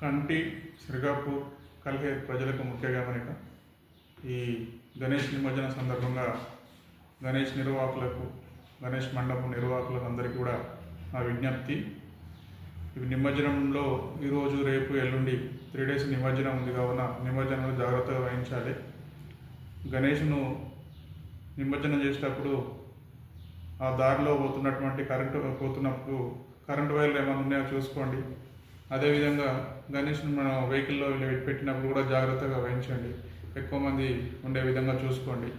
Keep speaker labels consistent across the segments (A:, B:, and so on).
A: కంటి సిరిగాపూర్ కల్హే ప్రజలకు ముఖ్య గమనిక. ఈ గణేష్ నిమజ్జన సందర్భంగా గణేష్ నిర్వాహకులకు గణేష్ మండపం నిర్వాహకులకు అందరికీ కూడా నా విజ్ఞప్తి. ఇవి నిమజ్జనంలో ఈరోజు రేపు ఎల్లుండి త్రీ డేస్ నిమజ్జనం ఉంది కావున నిమజ్జనంలో జాగ్రత్తగా వహించాలి. గణేష్ను నిమజ్జనం చేసేటప్పుడు ఆ దారిలో పోతున్నటువంటి కరెంటు పోతున్నప్పుడు కరెంటు వైర్లు ఏమైనా ఉన్నాయో చూసుకోండి. అదేవిధంగా గణేష్ని మనం వెహికల్లో పెట్టినప్పుడు కూడా జాగ్రత్తగా వహించండి. ఎక్కువ మంది ఉండే విధంగా చూసుకోండి.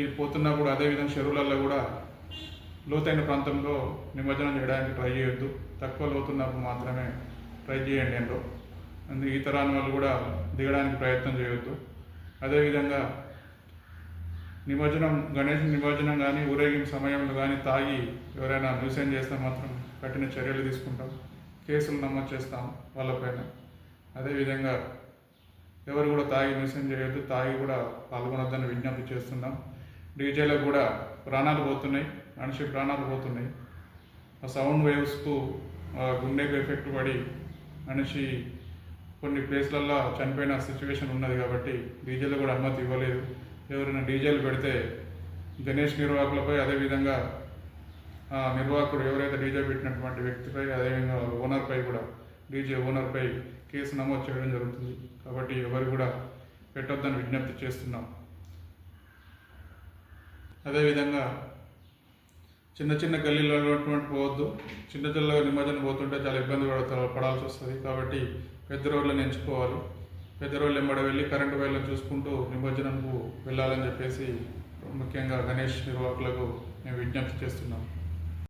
A: ఈ పోతున్నప్పుడు అదేవిధంగా చెరువులలో కూడా లోతైన ప్రాంతంలో నిమజ్జనం చేయడానికి ట్రై చేయొద్దు. తక్కువ లోతున్నప్పుడు మాత్రమే ట్రై చేయండి ఎండో అందుకే ఈత రాని వాళ్ళు కూడా దిగడానికి ప్రయత్నం చేయొద్దు. అదేవిధంగా నిమజ్జనం గణేష్ నిమజ్జనం కానీ ఊరేగింపు సమయంలో కానీ తాగి ఎవరైనా న్యూసెన్ చేస్తే మాత్రం కఠిన చర్యలు తీసుకుంటాం. కేసులు నమోదు చేస్తాం వాళ్ళపైన. అదేవిధంగా ఎవరు కూడా తాగి న్యూసెన్ చేయొద్దు తాగి కూడా పాల్గొనొద్దని విజ్ఞప్తి చేస్తున్నాం. డీజేలకు కూడా ప్రాణాలు పోతున్నాయి మనిషి ప్రాణాలు పోతున్నాయి. ఆ సౌండ్ వేవ్స్కు ఆ గుండెకు ఎఫెక్ట్ పడి మనిషి కొన్ని ప్లేస్లలో చనిపోయిన సిచ్యువేషన్ ఉన్నది కాబట్టి డీజేలు కూడా అనుమతి ఇవ్వలేదు. ఎవరైనా డీజేలు పెడితే గణేష్ నిర్వాహకులపై అదేవిధంగా నిర్వాహకుడు ఎవరైతే డీజే పెట్టినటువంటి వ్యక్తిపై అదేవిధంగా ఓనర్పై కూడా డీజే ఓనర్పై కేసు నమోదు చేయడం జరుగుతుంది. కాబట్టి ఎవరు కూడా పెట్టొద్దని విజ్ఞప్తి చేస్తున్నాం. అదేవిధంగా చిన్న చిన్న గల్లీలో ఉన్నటువంటి పోవద్దు. చిన్న చిన్న నిమజ్జనం పోతుంటే చాలా ఇబ్బంది పడతా పడాల్సి వస్తుంది. కాబట్టి పెద్ద రోడ్లను ఎంచుకోవాలి. పెద్ద రోడ్లు ఎంబడ వెళ్ళి కరెంటు వైర్లను చూసుకుంటూ నిమజ్జనంకు వెళ్ళాలని చెప్పేసి ముఖ్యంగా గణేష్ నిర్వాహకులకు మేము విజ్ఞప్తి చేస్తున్నాం.